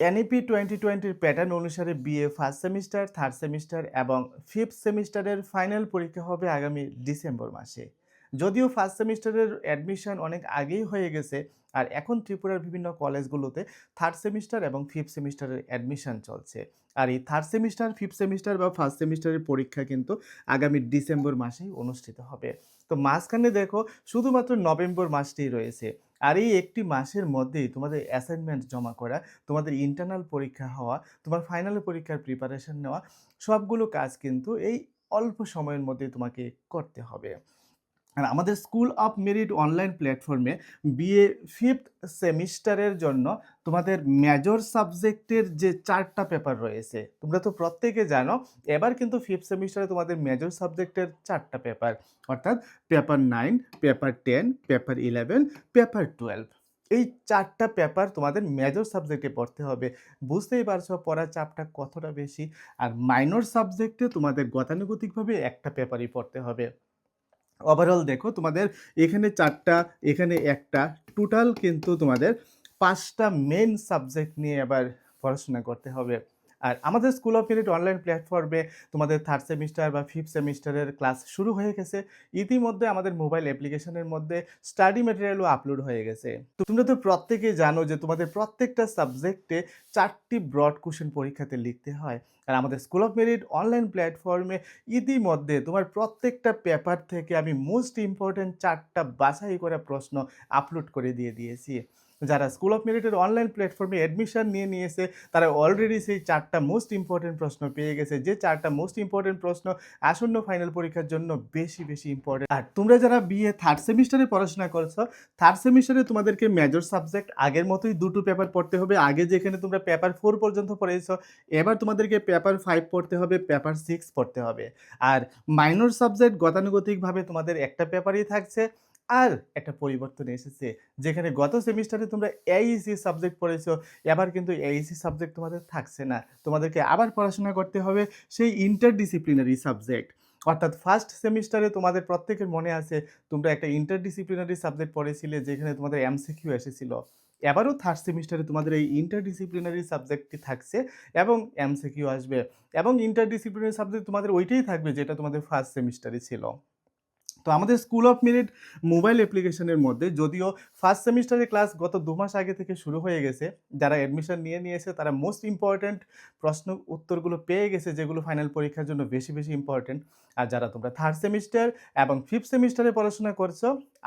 NEP twenty টোয়েন্টির pattern অনুসারে BA first semester third semester এবং ফিফথ সেমিস্টারের ফাইনাল পরীক্ষা হবে আগামী ডিসেম্বর মাসে। যদিও ফার্স্ট সেমিস্টারের অ্যাডমিশন অনেক আগেই হয়ে গেছে, আর এখন ত্রিপুরার বিভিন্ন কলেজগুলোতে থার্ড সেমিস্টার এবং ফিফথ সেমিস্টারের অ্যাডমিশন চলছে। আর এই থার্ড সেমিস্টার ফিফথ সেমিস্টার বা ফার্স্ট সেমিস্টারের পরীক্ষা কিন্তু আগামী ডিসেম্বর মাসেই অনুষ্ঠিত হবে। তো মাঝখানে দেখো, শুধুমাত্র নভেম্বর মাসটিই রয়েছে। আর এই একটি মাসের মধ্যেই তোমাদের অ্যাসাইনমেন্ট জমা করা, তোমাদের ইন্টারনাল পরীক্ষা হওয়া, তোমার ফাইনাল পরীক্ষার প্রিপারেশন নেওয়া, সবগুলো কাজ কিন্তু এই অল্প সময়ের মধ্যে তোমাকে করতে হবে। আর আমাদের স্কুল অফ মেরিট অনলাইন প্ল্যাটফর্মে বিএ ফিফথ সেমিস্টারের জন্য তোমাদের মেজর সাবজেক্টের যে চারটা পেপার রয়েছে, তোমরা তো প্রত্যেকে জানো, এবার কিন্তু ফিফথ সেমিস্টারে তোমাদের মেজর সাবজেক্টের চারটা পেপার অর্থাৎ paper nine paper ten paper eleven paper twelve এই চারটা পেপার তোমাদের মেজর সাবজেক্টে পড়তে হবে। বুঝতেই পারছ পড়ার চাপটা কতটা বেশি, আর মাইনর সাবজেক্টে তোমাদের গতানুগতিকভাবে একটা পেপারই পড়তে হবে। ওভারঅল দেখো তোমাদের এখানে চারটা, এখানে একটা। টোটাল কিন্তু তোমাদের পাঁচটা মেন সাবজেক্ট নিয়ে এবার পড়াশোনা করতে হবে। আর আমাদের স্কুল অফ মেরিট অনলাইন প্ল্যাটফর্মে তোমাদের থার্ড সেমিস্টার বা ফিফথ সেমিস্টারের ক্লাস শুরু হয়ে গেছে। ইতিমধ্যে আমাদের মোবাইল অ্যাপ্লিকেশনের মধ্যে স্টাডি মেটেরিয়ালও আপলোড হয়ে গেছে। তো তোমরা তো প্রত্যেকেই জানো যে তোমাদের প্রত্যেকটা সাবজেক্টে চারটি ব্রড কোশ্চেন পরীক্ষাতে লিখতে হয়। আর আমাদের স্কুল অফ মেরিট অনলাইন প্ল্যাটফর্মে ইতিমধ্যে তোমার প্রত্যেকটা পেপার থেকে আমি মোস্ট ইম্পর্ট্যান্ট চারটা বাছাই করা প্রশ্ন আপলোড করে দিয়ে দিয়েছি। যারা স্কুল অফ মেরিটের অনলাইন প্ল্যাটফর্মে অ্যাডমিশন নিয়ে নিয়েছে, তারা অলরেডি সেই চারটা মোস্ট ইম্পর্টেন্ট প্রশ্ন পেয়ে গেছে। যে চারটা মোস্ট ইম্পর্টেন্ট প্রশ্ন আসন্ন ফাইনাল পরীক্ষার জন্য বেশি বেশি ইম্পর্টেন্ট আর তোমরা যারা বিএ থার্ড সেমিস্টারে পড়াশোনা করছ থার্ড সেমিস্টারে তোমাদেরকে মেজর সাবজেক্ট আগের মতোই দুটো পেপার পড়তে হবে। আগে যেখানে তোমরা পেপার ফোর পর্যন্ত পড়েছো, এবার তোমাদেরকে পেপার ফাইভ পড়তে হবে পেপার সিক্স পড়তে হবে। আর মাইনর সাবজেক্ট গতানুগতিকভাবে তোমাদের একটা পেপারই থাকছে। আর একটা পরিবর্তন এসেছে। যেখানে গত সেমিস্টারে তোমরা এইসি সাবজেক্ট পড়েছো, এবার কিন্তু এইসি সাবজেক্ট তোমাদের থাকছে না। তোমাদেরকে আবার পড়াশোনা করতে হবে সেই ইন্টারডিসিপ্লিনারি সাবজেক্ট অর্থাৎ ফার্স্ট সেমিস্টারে তোমাদের প্রত্যেকের মনে আছে, তোমরা একটা ইন্টারডিসিপ্লিনারি সাবজেক্ট পড়েছিলে যেখানে তোমাদের এমসিকিউ এসেছিল। এবারও থার্ড সেমিস্টারে তোমাদের এই ইন্টারডিসিপ্লিনারি সাবজেক্টটি থাকছে এবং এমসিকিউ আসবে। এবং ইন্টারডিসিপ্লিনারি সাবজেক্ট তোমাদের ওইটাই থাকবে যেটা তোমাদের ফার্স্ট সেমিস্টারে ছিল। তো আমাদের স্কুল অফ মেরিট মোবাইল অ্যাপ্লিকেশনের মধ্যে যদিও ফার্স্ট সেমিস্টারের ক্লাস গত দু মাস আগে থেকে শুরু হয়ে গেছে, যারা অ্যাডমিশন নিয়ে নিয়েছে তারা মোস্ট ইম্পর্ট্যান্ট প্রশ্ন উত্তরগুলো পেয়ে গেছে যেগুলো ফাইনাল পরীক্ষার জন্য বেশি বেশি ইম্পর্ট্যান্ট আর যারা তোমরা থার্ড সেমিস্টার এবং ফিফথ সেমিস্টারে পড়াশোনা করছ,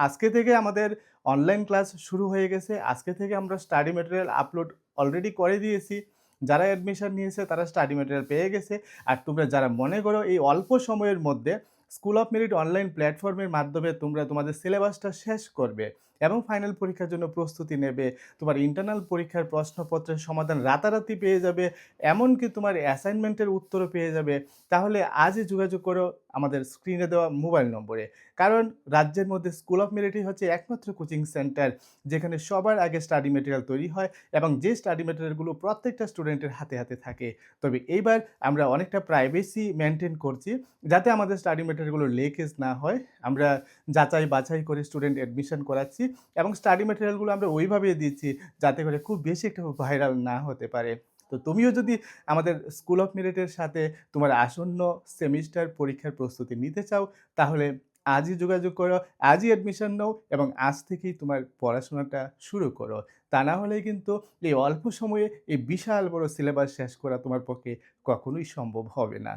আজকে থেকে আমাদের অনলাইন ক্লাস শুরু হয়ে গেছে। আজকে থেকে আমরা স্টাডি মেটেরিয়াল আপলোড অলরেডি করে দিয়েছি। যারা অ্যাডমিশন নিয়েছে তারা স্টাডি মেটেরিয়াল পেয়ে গেছে। আর তোমরা যারা মনে করো এই অল্প সময়ের মধ্যে স্কুল অফ মেরিট অনলাইন প্ল্যাটফর্মের মাধ্যমে তোমরা তোমাদের সিলেবাসটা শেষ করবে। এবং ফাইনাল পরীক্ষার জন্য প্রস্তুতি নেবে। তোমার ইন্টারনাল পরীক্ষার প্রশ্নপত্রের সমাধান রাতারাতি পেয়ে যাবে, এমনকি তোমার অ্যাসাইনমেন্টের উত্তরও পেয়ে যাবে। তাহলে আজই যোগাযোগ করো আমাদের স্ক্রিনে দেওয়া মোবাইল নম্বরে। কারণ রাজ্যের মধ্যে স্কুল অফ মেরিটই হচ্ছে একমাত্র কোচিং সেন্টার যেখানে সবার আগে স্টাডি মেটেরিয়াল তৈরি হয় এবং যে স্টাডি মেটেরিয়ালগুলো প্রত্যেকটা স্টুডেন্টের হাতে হাতে থাকে। তবে এইবার আমরা অনেকটা প্রাইভেসি মেনটেন করছি, যাতে আমাদের স্টাডি মেটেরিয়ালগুলো লেকেজ না হয়। আমরা যাচাই বাছাই করে স্টুডেন্ট অ্যাডমিশন করাচ্ছি এবং স্টাডি মেটেরিয়ালগুলো আমরা ওইভাবেই দিচ্ছি যাতে করে খুব বেশি একটা ভাইরাল না হতে পারে। তো তুমিও যদি আমাদের স্কুল অফ মেরিটের সাথে তোমার আসন্ন সেমিস্টার পরীক্ষার প্রস্তুতি নিতে চাও, তাহলে আজই যোগাযোগ করো, আজই অ্যাডমিশন নাও এবং আজ থেকেই তোমার পড়াশোনাটা শুরু করো। তা না হলে কিন্তু এই অল্প সময়ে এই বিশাল বড় সিলেবাস শেষ করা তোমার পক্ষে কখনোই সম্ভব হবে না।